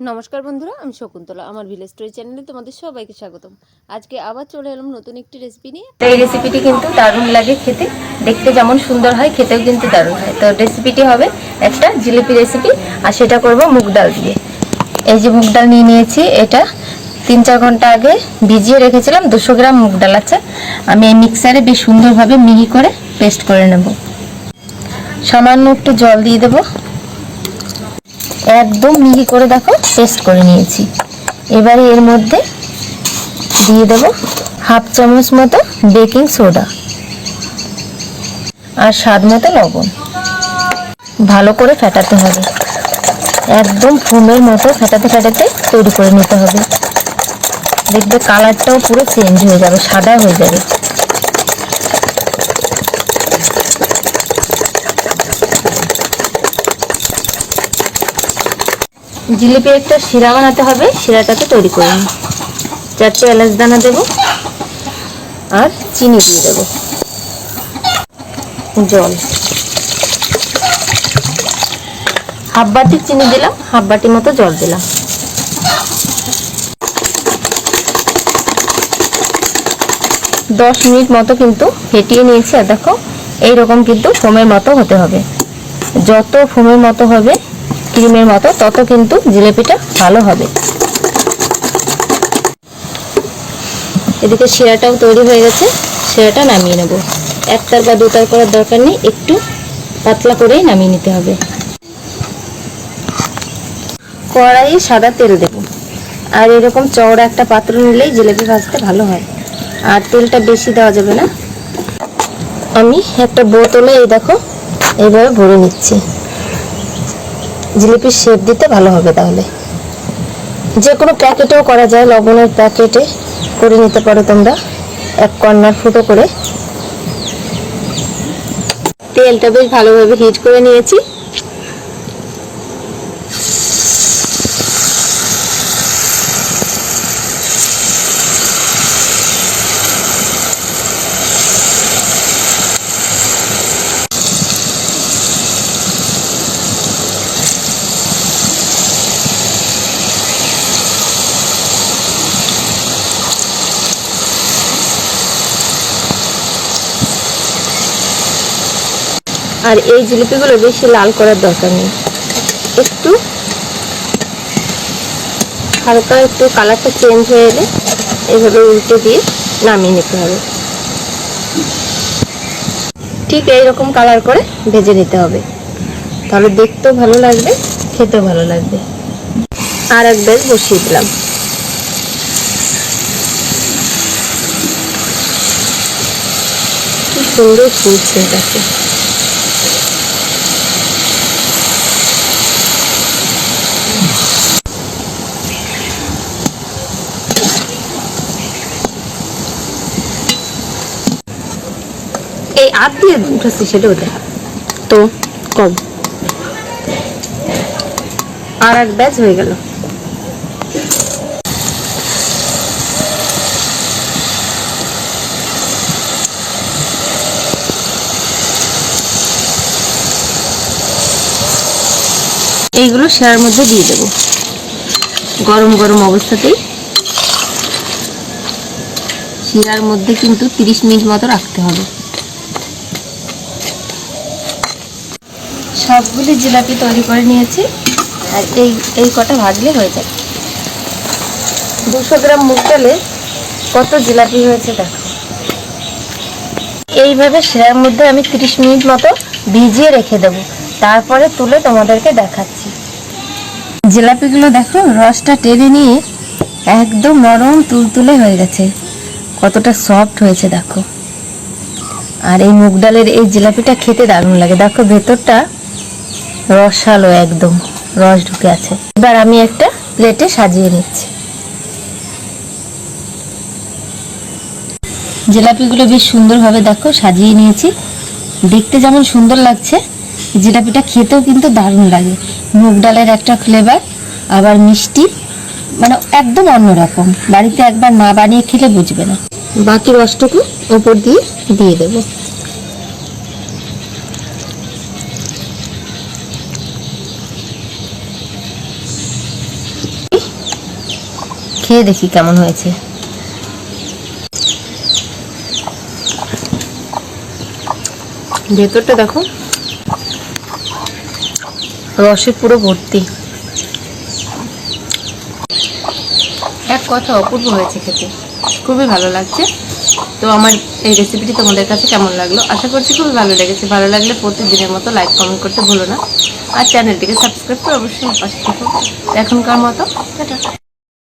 নমস্কার বন্ধুরা, আমি শকুন্তলা, আমার ভিলেজ স্টোরি চ্যানেলে তোমাদের সবাইকে স্বাগতম। আজকে আবার চলে এলাম নতুন একটি রেসিপি নিয়ে। এই রেসিপিটি কিন্তু দারুণ লাগে খেতে, দেখতে যেমন সুন্দর হয়, খেতেও কিন্তু দারুণ হয়। তো রেসিপিটি হবে একটা জিলিপি রেসিপি আর সেটা করব মুগ ডাল দিয়ে। এই যে মুগ ডাল নিয়ে নিয়েছি, এটা তিন চার ঘণ্টা আগে ভিজিয়ে রেখেছিলাম, দুশো গ্রাম মুগ ডাল আছে। আমি এই মিক্সারে বেশ সুন্দরভাবে মিহি করে পেস্ট করে নেব। সামান্য একটু জল দিয়ে দেবো। একদম মিহি করে দেখো পেস্ট করে নিয়েছি। এবারে এর মধ্যে দিয়ে দেবো হাফ চামচ মতো বেকিং সোডা আর স্বাদ মতো লবণ। ভালো করে ফেটাতে হবে। একদম ফোমের মতো ফেটাতে ফেটাতে তৈরি করে নিতে হবে। দেখবে কালারটাও পুরো চেঞ্জ হয়ে যাবে, সাদা হয়ে যাবে। জিলিপি একটা শিরা বানাতে হবে, শিরাটাকে তৈরি করে নিই। চারটে এলাচ দানা দেবো আর চিনি দিয়ে দেবো। জল। হাফ বাটি চিনি দিলাম, হাফ বাটি মতো জল দিলাম। দশ মিনিট মতো কিন্তু ফেটিয়ে নিয়েছি, আর দেখো, এইরকম কিন্তু ফোমের মতো হতে হবে। যত ফোমের মতো হবে ক্রিমের মতো, তত কিন্তু জিলেপিটা ভালো হবে। এদিকে শিরাটাও তৈরি হয়ে গেছে, শিরাটা নামিয়ে নেব। একটার বা দুটার করার দরকার নেই, একটু পাতলা করেই নামিয়ে নিতে হবে। কড়াইয়ে সাদা তেল দেব। আর এরকম চওড়া একটা পাত্র নিলেই জিলেপি ভাজতে ভালো হয়। আর তেলটা বেশি দেওয়া যাবে না। আমি একটা বোতলে এই দেখো এইভাবে ভরে নিচ্ছি। জিলিপির শেপ দিতে ভালো হবে তাহলে। যে কোনো প্যাকেটেও করা যায়, লবণের প্যাকেটে করে নিতে পারো তোমরা। এক কর্নার ফুটো করে। তেলটা বেশ ভালোভাবে হিট করে নিয়েছি। আর এই জিলিপিগুলো বেশি লাল করার দরকার নেই। একটু হালকা একটু কালারটা চেঞ্জ হয়ে এলে এভাবে উল্টে দিয়ে নামিয়ে নিতে হবে। ঠিক এইরকম কালার করে ভেজে নিতে হবে। তাহলে দেখতেও ভালো লাগবে, খেতেও ভালো লাগবে। আর এক বসিয়ে দিলাম। কি সুন্দর ফুটছে এটাকে এই আট দিয়ে উঠাচ্ছি সেটাও দেখা তো কম। আর এক ব্যাচ হয়ে গেল। এইগুলো শেয়ার মধ্যে দিয়ে দেব। গরম গরম অবস্থাতেই। শিরার মধ্যে কিন্তু 30 মিনিট মতো রাখতে হবে। সবগুলি জিলাপি তৈরি করে নিয়েছি আর এই এই কটা ভাজলে হয়ে যাবে। দুশো গ্রাম মুগ ডালে কত জিলাপি হয়েছে দেখো। এইভাবে সেরার মধ্যে আমি 30 মিনিট মতো ভিজিয়ে রেখে দেবো। তারপরে তুলে তোমাদেরকে দেখাচ্ছি। জিলাপিগুলো দেখো, রসটা টেনে নিয়ে একদম নরম তুলতুলে হয়ে গেছে। কতটা সফট হয়েছে দেখো। আর এই মুগ ডালের এই জিলাপিটা খেতে দারুণ লাগে। দেখো ভেতরটা রসালো একদম, রস ঢুকে আছে। এবার আমি একটা প্লেটে সাজিয়ে নিচ্ছি। জিলাপিগুলো বেশ সুন্দরভাবে দেখো, সাজিয়ে নিয়েছি। দেখতে যেমন সুন্দর লাগছে, জিলাপিটা খেতেও কিন্তু দারুণ লাগে। মুগ ডালের একটা ফ্লেভার আবার মিষ্টি মানে একদম অন্যরকম বাড়িতে একবার না বানিয়ে খেলে বুঝবে না। বাকি রসটুকু ওপর দিয়ে দিয়ে দেবো। খেয়ে দেখি কেমন হয়েছে। ভেতরটা দেখো। রসে পুরো ভর্তি। এক কথা, অপূর্ব হয়েছে খেতে। খুবই ভালো লাগছে। তো আমার এই রেসিপিটি তোমাদের কাছে কেমন লাগল? আশা করছি খুবই ভালো লেগেছে। ভালো লাগলে প্রতিদিনের মতো লাইক কমেন্ট করতে ভুলো না। আর চ্যানেলটিকে সাবস্ক্রাইব করে অবশ্যই পাশে থেকো। এখনকার মতো